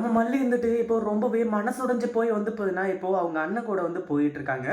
நம்ம மல்லி இருந்துட்டு இப்போ ரொம்பவே மனசுடைஞ்சு போய் வந்து போதுன்னா இப்போ அவங்க அண்ணன் கூட வந்து போயிட்டு இருக்காங்க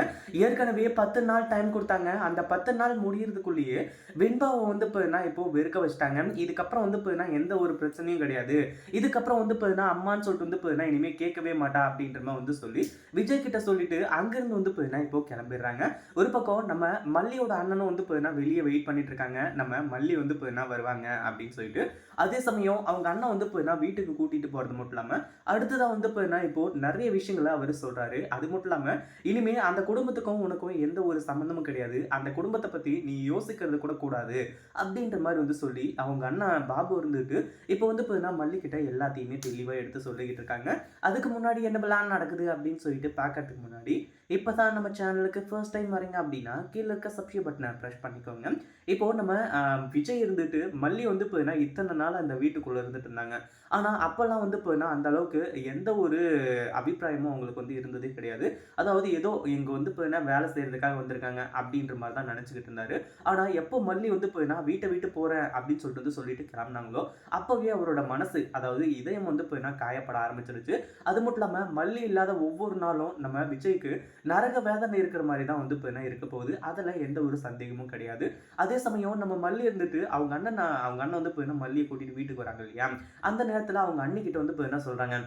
ஏற்கனவே பத்து நாள் டைம் கொடுத்தாங்க. அந்த பத்து நாள் முடியறதுக்குள்ளேயே வெண்பாவை வந்து போதுன்னா இப்போ வெறுக்க வச்சுட்டாங்க. இதுக்கப்புறம் வந்து போதுன்னா எந்த ஒரு பிரச்சனையும் கிடையாது. இதுக்கப்புறம் வந்து போதுன்னா அம்மான்னு சொல்லிட்டு வந்து போதுன்னா இனிமே கேட்கவே மாட்டா அப்படின்ற மாதிரி வந்து சொல்லி விஜய் கிட்ட சொல்லிட்டு அங்கிருந்து வந்து போதுன்னா இப்போ கிளம்பிடுறாங்க. ஒரு பக்கம் நம்ம மல்லியோட அண்ணனும் வந்து போதுன்னா வெளியே வெயிட் பண்ணிட்டு இருக்காங்க நம்ம மல்லி வந்து போதுன்னா வருவாங்க அப்படின்னு சொல்லிட்டு. அதே சமயம் அவங்க அண்ணன் வந்து போதுன்னா வீட்டுக்கு கூட்டிட்டு போறது மட்டும் அடுத்ததாக வந்து பார்த்தீங்கன்னா இப்போது நிறைய விஷயங்களை அவர் சொல்கிறாரு அது மட்டும் இல்லாமல் இனிமேல் அந்த குடும்பத்துக்கும் உனக்கும் எந்த ஒரு சம்மந்தமும் கிடையாது. அந்த குடும்பத்தை பற்றி நீ யோசிக்கிறது கூட கூடாது அப்படின்ற மாதிரி வந்து சொல்லி அவங்க அண்ணா பாபு இருந்துட்டு இப்போ வந்து போதுனா மல்லிக்கிட்ட எல்லாத்தையுமே தெளிவாக எடுத்து சொல்லிக்கிட்டு இருக்காங்க. அதுக்கு முன்னாடி என்ன பிளான் நடக்குது அப்படின்னு சொல்லிட்டு பார்க்கறதுக்கு முன்னாடி இப்போ தான் நம்ம சேனலுக்கு ஃபர்ஸ்ட் டைம் வரீங்க அப்படின்னா கீழே இருக்க சப்ஸ்கிரைப் பட்டனை ப்ரெஷ் பண்ணிக்கோங்க. இப்போ நம்ம விஜய் இருந்துட்டு மல்லி வந்து போதுனா இத்தனை நாள் அந்த வீட்டுக்குள்ளே இருந்துட்டு இருந்தாங்க. ஆனால் அப்போல்லாம் வந்து போதுனா அந்த அளவுக்கு எந்த ஒரு அபிப்பிராயமும் அவங்களுக்கு வந்து இருந்ததே கிடையாது. அதாவது ஏதோ இங்கே வந்து போதுனா வேலை செய்கிறதுக்காக வந்திருக்காங்க அப்படின்ற மாதிரி தான் நினச்சிக்கிட்டு இருந்தார். ஆனால் எப்போ மல்லி வந்து போதுனா வீட்டை விட்டு போகிறேன் அப்படின்னு சொல்லிட்டு வந்து சொல்லிட்டு கிளம்புனாங்களோ அப்போவே அவரோட மனசு அதாவது இதயம் வந்து போதுனா காயப்பட ஆரம்பிச்சிருச்சு. அது மட்டும் இல்லாமல் மல்லி இல்லாத ஒவ்வொரு நாளும் நம்ம விஜய்க்கு நரக வேதனை இருக்கிற மாதிரி தான் வந்து இப்போ என்ன இருக்க போகுது? அதில் எந்த ஒரு சந்தேகமும் கிடையாது. அதே சமயம் நம்ம மல்லி இருந்துட்டு அவங்க அண்ணன் அவங்க அண்ணன் வந்து இப்போ என்ன மல்லியை கூட்டிட்டு வீட்டுக்கு வராங்க இல்லையா? அந்த நேரத்தில் அவங்க அண்ணிக்கிட்ட வந்து இப்போ என்ன சொல்கிறாங்க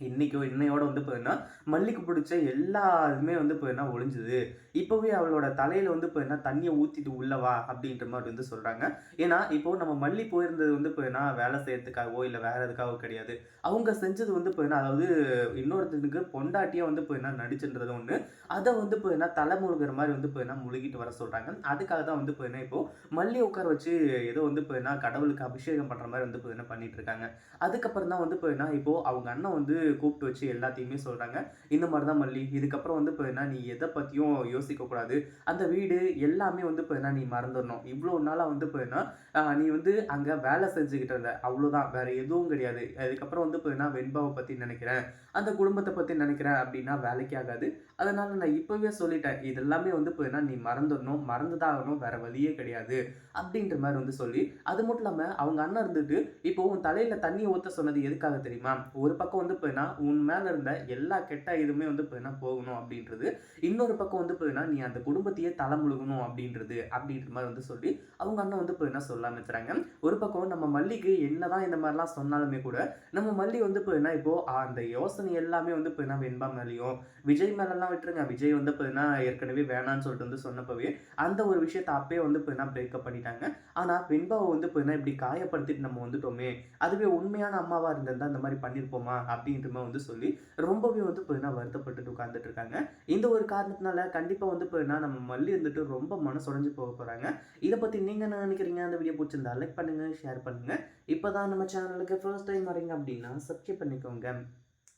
இன்றைக்கோ இன்னையோட வந்து பார்த்தீங்கன்னா மல்லிக்கு பிடிச்ச எல்லா இதுமே வந்து போயின்னா ஒளிஞ்சுது. இப்போவே அவளோட தலையில் வந்து போயின்னா தண்ணியை ஊற்றிட்டு உள்ளவா அப்படின்ற மாதிரி வந்து சொல்கிறாங்க ஏன்னா இப்போ நம்ம மல்லி போயிருந்தது வந்து போயின்னா வேலை செய்யறதுக்காகவோ இல்லை வேற எதுக்காகவோ கிடையாது. அவங்க செஞ்சது வந்து போயின்னா அதாவது இன்னொருத்தனுக்கு பொண்டாட்டியாக வந்து போயின்னா நடிச்சுன்றது ஒன்று அதை வந்து போயின்னா தலை முழுகிற மாதிரி வந்து போயின்னா முழுகிட்டு வர சொல்கிறாங்க அதுக்காக தான் வந்து போயின்னா இப்போ மல்லி உட்கார வச்சு ஏதோ வந்து போயின்னா கடவுளுக்கு அபிஷேகம் பண்ணுற மாதிரி வந்து போயின்னா பண்ணிட்டு இருக்காங்க. அதுக்கப்புறம் தான் வந்து போயின்னா இப்போ அவங்க அண்ணன் வந்து கூப்பிட்டு வச்சு எல்லாத்தையுமே சொல்கிறாங்க இந்த மாதிரி தான் மல்லி. இதுக்கப்புறம் வந்து இப்போ என்ன நீ எதை பற்றியும் யோசிக்கக்கூடாது. அந்த வீடு எல்லாமே வந்து இப்போ என்ன நீ மறந்துடணும். இவ்வளோ நாளாக வந்து இப்போ என்ன நீ வந்து அங்கே வேலை செஞ்சுக்கிட்டு இருந்த. அவ்வளோதான் வேற எதுவும் கிடையாது. அதுக்கப்புறம் வந்து இப்போ என்ன வெண்பாவை பற்றி நினைக்கிறேன். அந்த குடும்பத்தை பற்றி நினைக்கிறேன் அப்படின்னா வேலைக்கு ஆகாது. அதனால் நான் இப்போவே சொல்லிட்டேன். இது எல்லாமே வந்து என்ன நீ மறந்துடணும். மறந்துதாகணும் ஆகணும். வழியே கிடையாது. அப்படின்ற மாதிரி வந்து சொல்லி அது மட்டும் இல்லாமல் அவங்க அண்ணன் இருந்துட்டு இப்போ உன் தலையில் தண்ணியை ஊற்ற சொன்னது எதுக்காக தெரியுமா? ஒரு பக்கம் வந்து இப்போ பார்த்தீங்கன்னா உன் மேலே இருந்த எல்லா கெட்ட இதுவுமே வந்து பார்த்தீங்கன்னா போகணும் அப்படின்றது. இன்னொரு பக்கம் வந்து பார்த்தீங்கன்னா நீ அந்த குடும்பத்தையே தலை முழுகணும் அப்படின்றது அப்படின்ற மாதிரி வந்து சொல்லி அவங்க அண்ணன் வந்து பார்த்தீங்கன்னா சொல்ல ஆரம்பிச்சுறாங்க. ஒரு பக்கம் நம்ம மல்லிக்கு என்னதான் இந்த மாதிரிலாம் சொன்னாலுமே கூட நம்ம மல்லி வந்து பார்த்தீங்கன்னா இப்போ அந்த யோசனை எல்லாமே வந்து பார்த்தீங்கன்னா வெண்பா மேலேயும் விஜய் மேலெல்லாம் விட்டுருங்க. விஜய் வந்து பார்த்தீங்கன்னா ஏற்கனவே வேணான்னு சொல்லிட்டு வந்து சொன்னப்பவே அந்த ஒரு விஷயத்த அப்பயே வந்து பார்த்தீங்கன்னா பிரேக்கப் பண்ணிட்டாங்க. ஆனால் வெண்பாவை வந்து பார்த்தீங்கன்னா இப்படி காயப்படுத்திட்டு நம்ம வந்துட்டோமே அதுவே உண்மையான அம்மாவாக இருந்திருந்தா இந்த மாதிரி பண்ணியிருப்போமா அப்படின்ற மாதிரி வந்து சொல்லி ரொம்பவே வந்து போயின்னா வருத்தப்பட்டுட்டு உட்கார்ந்துட்டு இருக்காங்க. இந்த ஒரு காரணத்தினால கண்டிப்பாக வந்து போயின்னா நம்ம மல்லி இருந்துட்டு ரொம்ப மனசுடைஞ்சு போக போகிறாங்க இதை பற்றி நீங்கள் என்ன நினைக்கிறீங்க? அந்த வீடியோ பிடிச்சிருந்தா லைக் பண்ணுங்கள் ஷேர் பண்ணுங்கள் இப்போ தான் நம்ம சேனலுக்கு ஃபர்ஸ்ட் டைம் வரீங்க அப்படின்னா சப்ஸ்கிரைப் பண்ணிக்கோங்க.